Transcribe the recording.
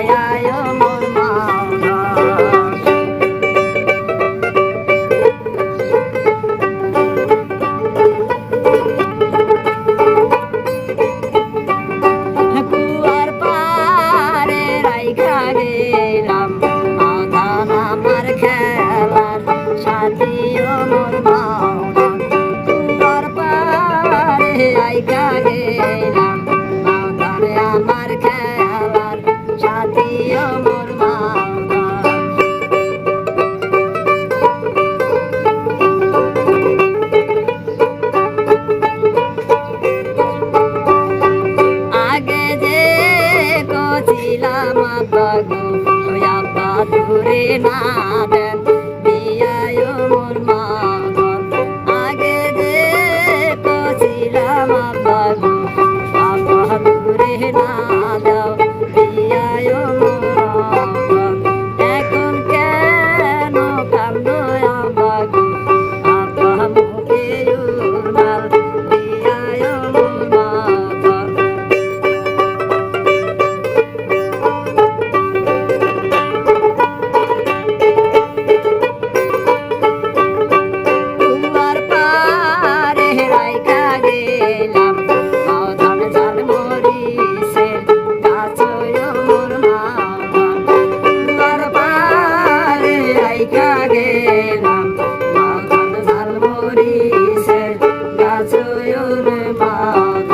ya yo সাথী মোর মাওদান আগে যে কছিলাম আব্বা গো ওই আব্বা দূরে না রে মাওদান